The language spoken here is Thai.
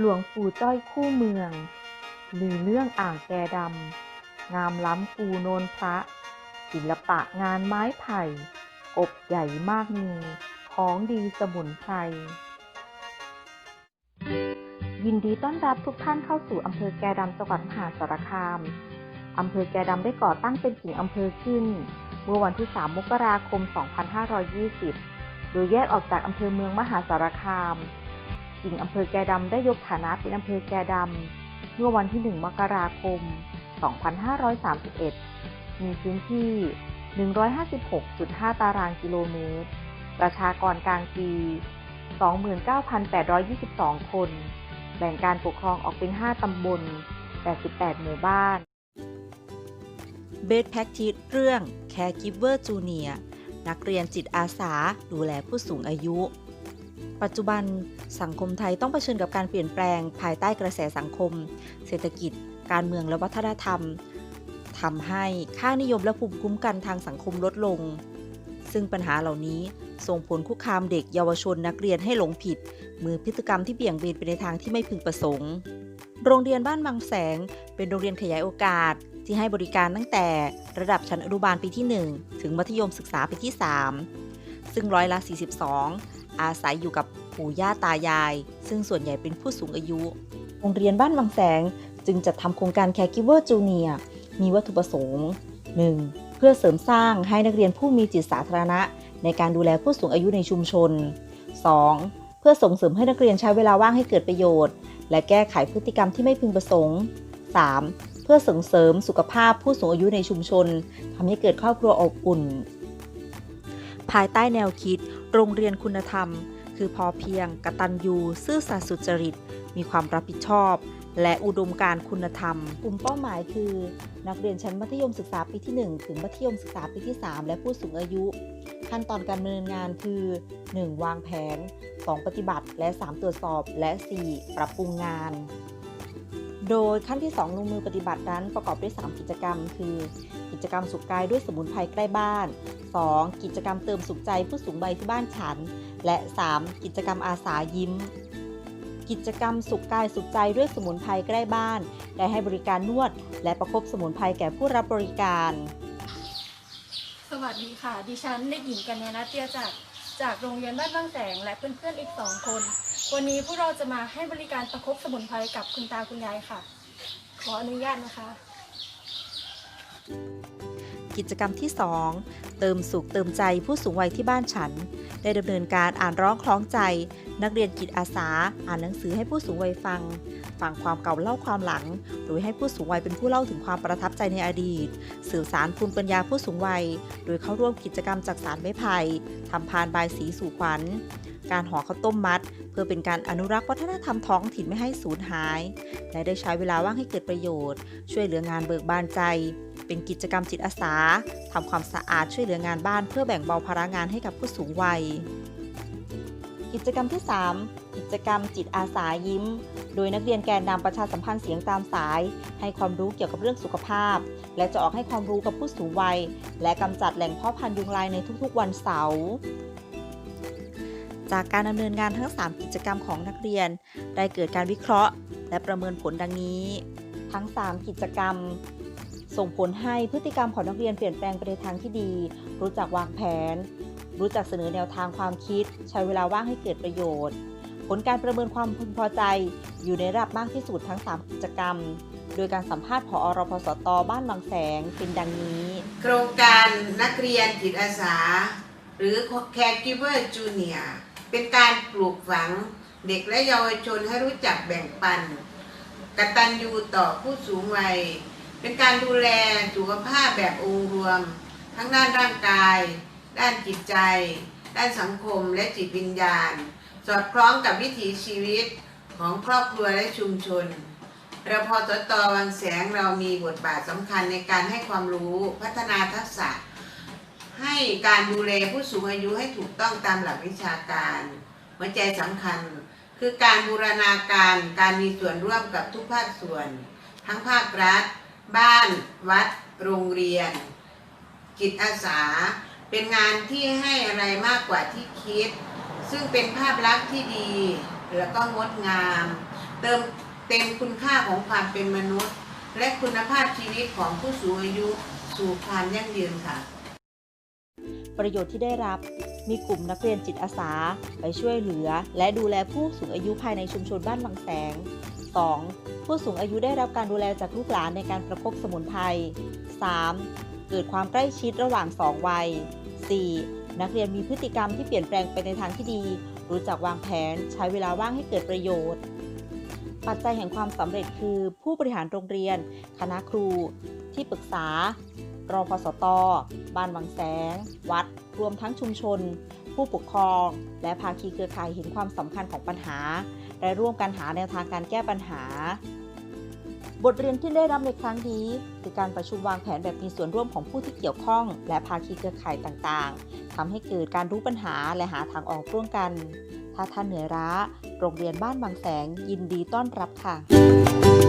หลวงปู่จ้อยคู่เมืองลือเรื่องอ่างแกดำ งามล้ำปูโนนพระ ศิลปะงานไม้ไผ่อบใหญ่มากมี ของดีสมุนไพร ยินดีต้อนรับทุกท่านเข้าสู่อำเภอแกดำจังหวัดมหาสารคาม อำเภอแกดำได้ก่อตั้งเป็นกิ่งอำเภอขึ้น เมื่อวันที่ 3 มกราคม 2520 โดยแยกออกจากอำเภอเมืองมหาสารคาม กิ่งอำเภอแกดำได้ยกฐานะเป็นอำเภอแกดำเมื่อวันที่ 1 มกราคม 2531 มีพื้นที่ 156.5 ตารางกิโลเมตร ประชากรกลางปี 29,822 คน แบ่งการปกครองออกเป็น 5 ตำบล 88 หมู่บ้าน เบสแพ็กทิสเรื่อง Caregiver Junior นักเรียนจิตอาสาดูแลผู้สูงอายุ ปัจจุบันสังคมไทยต้องเผชิญกับการเปลี่ยนแปลงภายใต้กระแสสังคม เศรษฐกิจ การเมืองและวัฒนธรรมทำให้ค่านิยมและภูมิคุ้มกันทางสังคมลดลง ซึ่งปัญหาเหล่านี้ส่งผลคุกคามเด็กเยาวชนนักเรียนให้หลงผิด มือพฤติกรรมที่เบี่ยงเบนไปในทางที่ไม่พึงประสงค์ โรงเรียนบ้านบางแสง เป็นโรงเรียนขยายโอกาสที่ให้บริการตั้งแต่ระดับชั้นอนุบาลปีที่ 1 ถึงมัธยมศึกษาปีที่ 3 ซึ่งร้อยละ 42 อาศัยอยู่กับปู่ย่าตายาย ซึ่งส่วนใหญ่เป็นผู้สูงอายุ โรงเรียนบ้านบางแสงจึงจัดทำโครงการ Caregiver Junior มีวัตถุประสงค์ 1. เพื่อเสริมสร้างให้นักเรียนผู้มีจิตสาธารณะ ในการดูแลผู้สูงอายุในชุมชน 2. เพื่อส่งเสริมให้นักเรียนใช้เวลาว่างให้เกิดประโยชน์ และแก้ไขพฤติกรรมที่ไม่พึงประสงค์ 3. เพื่อส่งเสริมสุขภาพผู้สูงอายุในชุมชนทำให้เกิดครอบครัวอบอุ่น ภายใต้แนวคิด โรงเรียนคุณธรรม คือพอเพียง กตัญญู ซื่อสัตย์สุจริต มีความรับผิดชอบ และอุดมการคุณธรรม กลุ่มเป้าหมายคือ นักเรียนชั้นมัธยมศึกษาปีที่ 1 ถึงมัธยมศึกษาปีที่ 3 และผู้สูงอายุ ขั้นตอนการดำเนินงานคือ 1. วางแผน 2. ปฏิบัติ และ 3 ตรวจสอบ และ 4. ปรับปรุงงานโดยขั้นที่ 2 ลงมือปฏิบัตินั้นประกอบด้วย 3 กิจกรรม คือ กิจกรรมสุขกายด้วยสมุนไพรใกล้บ้าน 2. กิจกรรมเติมสุขใจผู้สูงวัยที่บ้านฉัน และ 3. กิจกรรมอาสายิ้ม กิจกรรมสุขกายสุขใจด้วยสมุนไพรใกล้บ้าน ได้ให้บริการนวด และประคบสมุนไพรแก่ผู้รับบริการ สวัสดีค่ะ ดิฉันเด็กหญิงกัญญาณเตียจากจากโรงเรียนบ้านบางแสง และเพื่อนๆอีกสองคน วันนี้พวกเราจะมาให้บริการประคบสมุนไพรกับคุณตาคุณยายค่ะ ขออนุญาตนะคะ กิจกรรมที่ 2 เติมสุขเติมใจผู้สูงวัยที่บ้านฉัน ได้ดำเนินการอ่านร้องคล้องใจ นักเรียนจิตอาสา อ่านหนังสือให้ผู้สูงวัยฟัง ฟังความเก่าเล่าความหลัง โดยให้ผู้สูงวัยเป็นผู้เล่าถึงความประทับใจในอดีต สื่อสารภูมิปัญญาผู้สูงวัย โดยเข้าร่วมกิจกรรมจากสารไม้ไผ่ทำพานบายสีสู่ขวัญการห่อข้าวต้มมัด เพื่อเป็นการอนุรักษ์วัฒนธรรมท้องถิ่นไม่ให้สูญหาย และได้ใช้เวลาว่างให้เกิดประโยชน์ ช่วยเหลืองานเบิกบานใจ เป็นกิจกรรมจิตอาสาทำความสะอาดช่วยเหลืองานบ้านเพื่อแบ่งเบาภาระงานให้กับผู้สูงวัย กิจกรรมที่ 3 กิจกรรมจิตอาสายิ้ม โดยนักเรียนแกนนำประชาสัมพันธ์เสียงตามสาย ให้ความรู้เกี่ยวกับเรื่องสุขภาพ และจะออกให้ความรู้กับผู้สูงวัย และกำจัดแหล่งเพาะพันธุ์ยุงลายในทุกๆ วันเสาร์จากการดำเนินงานทั้ง 3 กิจกรรมของนักเรียน ได้เกิดการวิเคราะห์ และประเมินผลดังนี้ ทั้ง 3 กิจกรรม ส่งผลให้พฤติกรรมของนักเรียนเปลี่ยนแปลงไปในทางที่ดี รู้จักวางแผน รู้จักเสนอแนวทางความคิด ใช้เวลาว่างให้เกิดประโยชน์ ผลการประเมินความพึงพอใจ อยู่ในระดับมากที่สุดทั้ง 3 กิจกรรม โดยการสัมภาษณ์ผอรพสตบ้านบางแสงเป็นดังนี้ โครงการนักเรียนจิตอาสา หรือ Caregiver Junior เป็นการปลูกฝังเด็กและเยาวชนให้รู้จักแบ่งปัน กตัญญูต่อผู้สูงวัย เป็นการดูแลสุขภาพแบบองค์รวม ทั้งด้านร่างกาย ด้านจิตใจ ด้านสังคมและจิตวิญญาณ สอดคล้องกับวิถีชีวิตของครอบครัวและชุมชนเราพอสตวังแสงเรามีบทบาทสำคัญในการให้ความรู้พัฒนาทักษะ ให้การดูแลผู้สูงอายุให้ถูกต้องตามหลักวิชาการหัวใจสำคัญ คือการบูรณาการการมีส่วนร่วมกับทุกภาคส่วน ทั้งภาครัฐ บ้านวัดโรงเรียนจิตอาสา เป็นงานที่ให้อะไรมากกว่าที่คิด ซึ่งเป็นภาพลักษณ์ที่ดีแล้วก็งดงาม เติมเต็มคุณค่าของความเป็นมนุษย์ และคุณภาพชีวิตของผู้สูงอายุสู่ความยั่งยืนค่ะ ประโยชน์ที่ได้รับมีกลุ่มนักเรียนจิตอาสา ไปช่วยเหลือ และดูแลผู้สูงอายุภายในชุมชนบ้านบางแสง 2. ผู้สูงอายุได้รับการดูแลจากลูกหลานในการประคบสมุนไพร 3. เกิดความใกล้ชิดระหว่าง 2 วัย 4. นักเรียนมีพฤติกรรมที่เปลี่ยนแปลงไปในทางที่ดี รู้จักวางแผน ใช้เวลาว่างให้เกิดประโยชน์ ปัจจัยแห่งความสำเร็จคือ ผู้บริหารโรงเรียน คณะครู ที่ปรึกษารอพสต บ้านบางแสง วัด รวมทั้งชุมชน ผู้ปกครอง และภาคีเครือข่ายเห็นความสำคัญของปัญหา และร่วมกันหาแนวทางการแก้ปัญหา บทเรียนที่ได้รับในครั้งนี้คือการประชุมวางแผนแบบมีส่วนร่วมของผู้ที่เกี่ยวข้อง และภาคีเครือข่ายต่างๆทำให้เกิดการรู้ปัญหาและหาทางออกร่วมกัน ถ้าท่านเหนื่อยล้า โรงเรียนบ้านบางแสงยินดีต้อนรับค่ะ